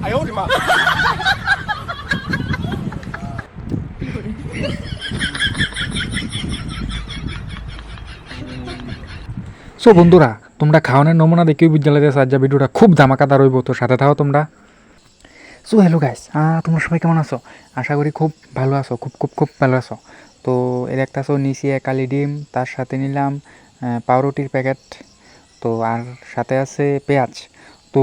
哎呦我的妈！ so বন্ধুরা তোমরা খাওয়ানোর নমুনা দেখেই বুঝতে লাগে আজ ভিডিওটা খুব ধামাকাদার রইব তো সাথে থাকো তোমরা সো হ্যালো গাইস তোমরা সবাই কেমন আছো আশা করি খুব ভালো আছো খুব খুব খুব ভালো আছো তো এর একটা আছো নিচে কালি ডিম তার সাথে নিলাম আহ, পাউরুটির প্যাকেট তো আর সাথে আছে পেঁয়াজ তো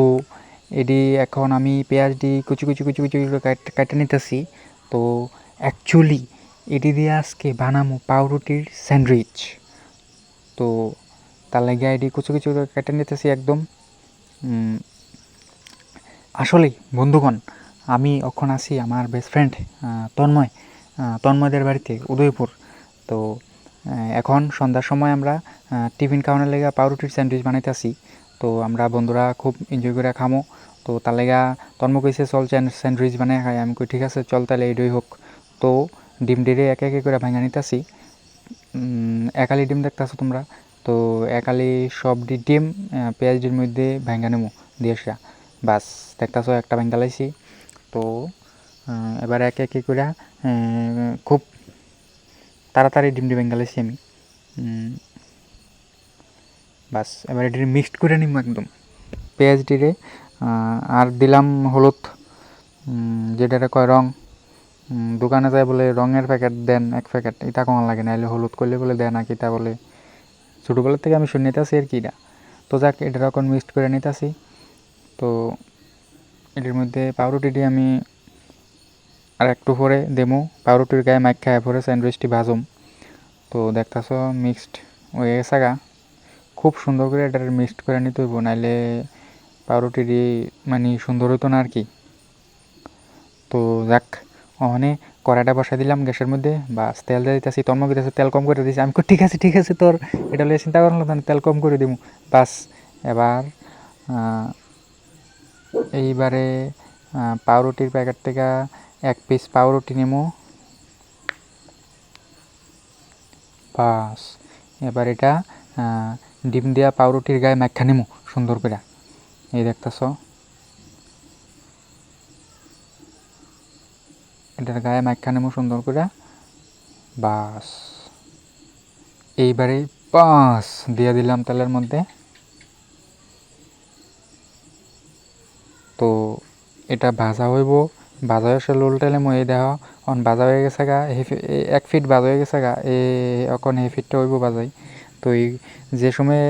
এটি এখন আমি পেঁয়াজ দি কুচি কুচি কুচি কুচি কাট- নিতেছি। তো অ্যাকচুয়ালি এটি দিয়ে আজকে বানামো পাউরুটির স্যান্ডউইচ। তো তার লাগে আইডি কুচু কুচু কেটে নিতেছি একদম। আসলেই বন্ধুগণ, আমি এখন আছি আমার বেস্ট ফ্রেন্ড তন্ময়। তন্ময়দের বাড়িতে, উদয়পুর। তো এখন সন্ধ্যার সময় আমরা টিফিন খাওয়ানোর লেগে পাউরুটির স্যান্ডউইচ বানাইতেছি। তো আমরা বন্ধুরা খুব এনজয় করে খামো। তো তার লেগা তন্ময় কইছে, চল স্যান্ডউইচ বানাই খাই। আমি কই, ঠিক আছে, চল তাহলে এইটাই হোক। তো ডিম ডিরে একে একে করে ভাঙা নিতেছি। একালি ডিম দেখতেছো তোমরা? তো একালি সব ডিম পেঁয়াজ ডির মধ্যে ভাঙ্গা নেব দিয়ে আসা। বাস, দেখতেছো একটা ভাঙ্গা লাইছি তো এবার একে একে করে খুব তাড়াতাড়ি ডিম ডিম ভাঙ্গা লাইছি আমি। বাস এবার এটি মিক্সড করে নিব একদম। পেঁয়াজ ডিরে আহ, আর দিলাম হলুদ যেটা কয় রং দোকানে যায় বলে রঙের প্যাকেট দেন এক প্যাকেট এটা কোনো লাগে না এলে হলুদ করলে বলে দেয় না কি তা বলে। ছোটোবেলার থেকে আমি শুনে নিতেছি আর কি এটা। তো যাক এটা এখন মিক্সড করে নিতেছি। তো এটির মধ্যে পাউরুটিটি আমি আর একটু পরে দেমো। পাউরুটির গায়ে মাইক খায় পরে স্যান্ডউইচটি ভাজুম। তো দেখতেছ মিক্সড হয়ে গেছে গা। খুব সুন্দর করে এটা মিক্সড করে নিতে হইব, নাইলে পাউরুটিটি মানে সুন্দর হতো না আর কি তো যাক, ওখানে কড়াইটা বসাই দিলাম গ্যাসের মধ্যে, বাস তেল দিয়ে দিতেছি তন্ময় দিতেছে, তেল কম করে দিয়েছি আমি ঠিক আছে ঠিক আছে, তোর এটা লিয়ে চিন্তা করলাম না তেল কম করে দিব বাস এবার এইবারে পাউরুটির প্যাকেট থেকে এক পিস পাউরুটি নেব বাস, এবার এটা ডিম দেওয়া পাউরুটির গায়ে মাখা নেব সুন্দর করে এই দেখতেছ। এটার গায়ে মাখা নেব সুন্দর করে বাস এইবারে বাস দিয়ে দিলাম তেলের মধ্যে। তো, এটা ভাজা হইব ভাজা হয়ে লোল তেলে মই দেহ। অন ভাজা হয়ে গেছে গা এক ফিট ভাজা হয়ে গেছে গা। এই অকন সেই ফিটটা হইব ভাজাই। তো এই যে সময়ে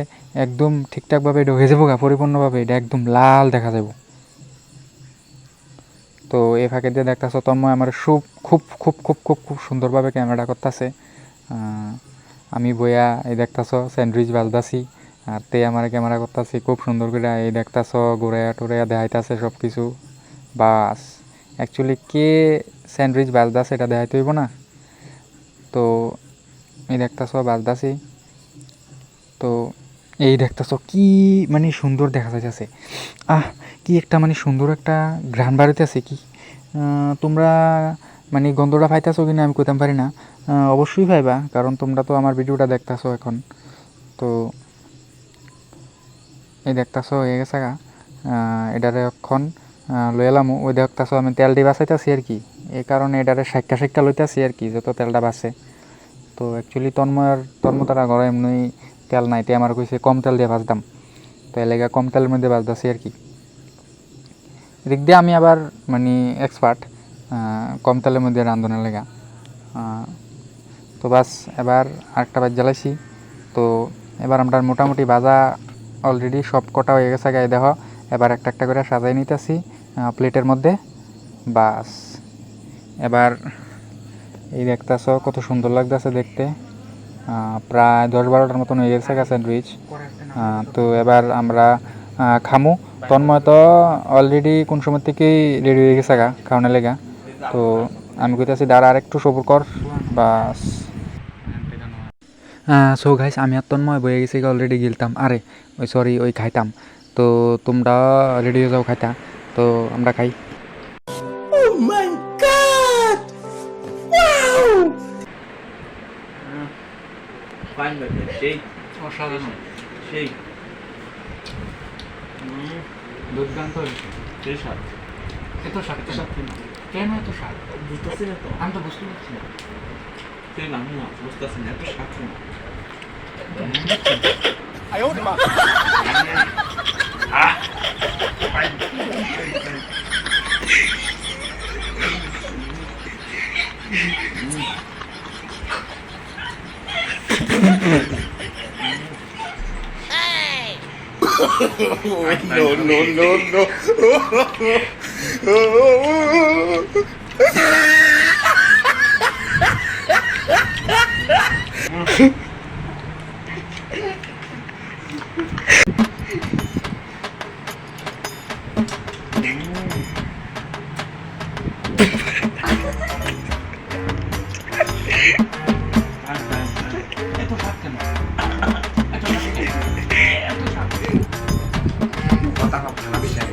একদম ঠিকঠাকভাবে এটা হয়ে যাব গা, পরিপূর্ণভাবে, এটা একদম লাল দেখা যাব। তো এই ফাঁকে দিয়ে দেখতেছ তন্ময় আমার খুব খুব খুব খুব খুব খুব সুন্দরভাবে ক্যামেরা করতেছে। আমি বইয়া এই দেখতেছ স্যান্ডউইচ বাজদাছি আর তে আমার ক্যামেরা করতেছি, খুব সুন্দর করে এই দেখতেছ ঘুরাইয়া টুরাইয়া দেখাইতেছে সব কিছু বাস অ্যাকচুয়ালি কে স্যান্ডউইচ বাজদাছে এটা দেখাইতে হইব না। তো এই দেখতেছ বাজদাছি তো এই দেখতেছ, কি মানে সুন্দর দেখা যাইতেছে। আহ, কি একটা মানে সুন্দর একটা ঘ্রাণ বাড়িতেছে কি? তোমরা মানে গন্ধটা পাইতেছো কিনা আমি কইতাম পারি না। অবশ্যই পাইবা, কারণ তোমরা তো আমার ভিডিওটা দেখতেছো এখন। তো এই দেখতেছো, হয়ে গেছে গা। এটারে অক্ষণ লই এলাম। ওই দেখতেছো, আমি তেল দিয়ে বাঁচাইতেছি আর কি। এই কারণে এটারে সাইটটা সাইটটা লইতেছি আর কি, যত তেলটা বাঁচে। তো অ্যাকচুয়ালি তন্ময়ের তন্মতারা ঘরে এমনি তেল নাই, তে আমার কইছে কম তেল দিয়ে ভাজতাম তো এলাকা কম তেলের মধ্যে ভাজতেছি আর কি। এদিক দিয়ে আমি আবার মানে এক্সপার্ট কম তেলের মধ্যে রান্ধনের লেগা তো বাস এবার আরেকটা বাজ জ্বালাইছি। তো এবার আমরা মোটামুটি ভাজা অলরেডি সব কটা হয়ে গেছে গায়ে দেহ। এবার একটা একটা করে সাজাই নিতেছি প্লেটের মধ্যে। বাস এবার এই দেখতেছ, কত সুন্দর লাগতেছে দেখতে। প্রায় দশ বারোটার মতন হয়ে গেছে স্যান্ডউইচ তো এবার আমরা খামু। তন্ময় তো অলরেডি কোন সময় থেকেই রেডি হয়ে গেছে গা খাওয়ানোর লেগা। তো আমি কইতাছি দাঁড়া আর একটু সবুর কর বাস। সো গাইস আমি আর তন্ময় বয়ে গেছি অলরেডি গিলতাম। আরে ওই সরি ওই খাইতাম। তো তোমরা রেডি হয়ে যাও খাইতা। তো আমরা খাই। ফাইন ব্যাপার সেই অসাধারণ সেই দুর্দান্ত সেই স্বাদ? এত স্বাদ এত স্বাদ কেন? কেন এত স্বাদ? বুঝতেছি না তো। আমি তো বুঝতে পারছি না। তুই আমি না বুঝতেছি না এত স্বাদ কেন? No, no, no, no. এত কথা কম খারাপ বিষয়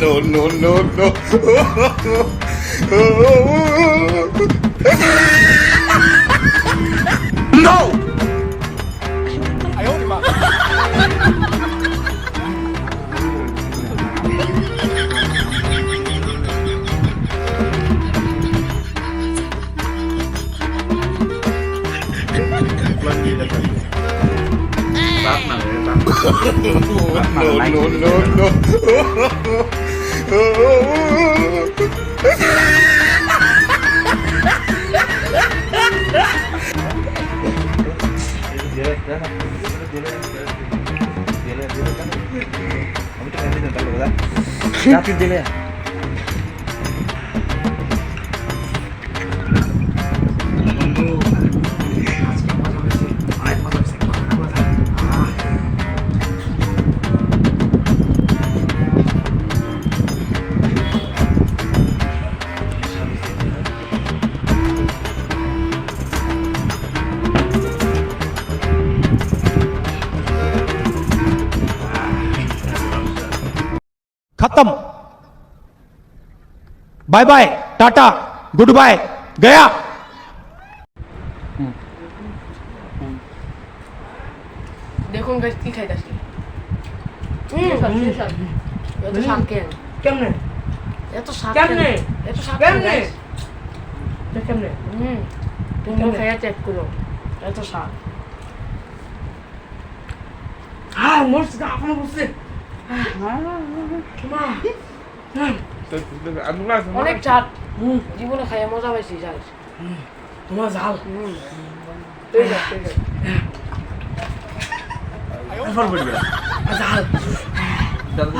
no, no, no, no. No! No, no, no, no. Dile, dile, dile, खत्म bye bye tata good bye गया দেখুন গাছ কি খাইতাছি এত শাক কেন কেমনে এত শাক কেমনে? কেন এত শাক কেন কেমনে? guys? এটা কেমনে হুম তুমি কেমনে? খাইয়া চেক করো এত শাক হ্যাঁ মরছে গা এখনো বসছে অনেক ঝাল জীবনে খাইয়ে মজা পাইছি ঝাল তোমার ঝাল। ঝাল। ঝাল।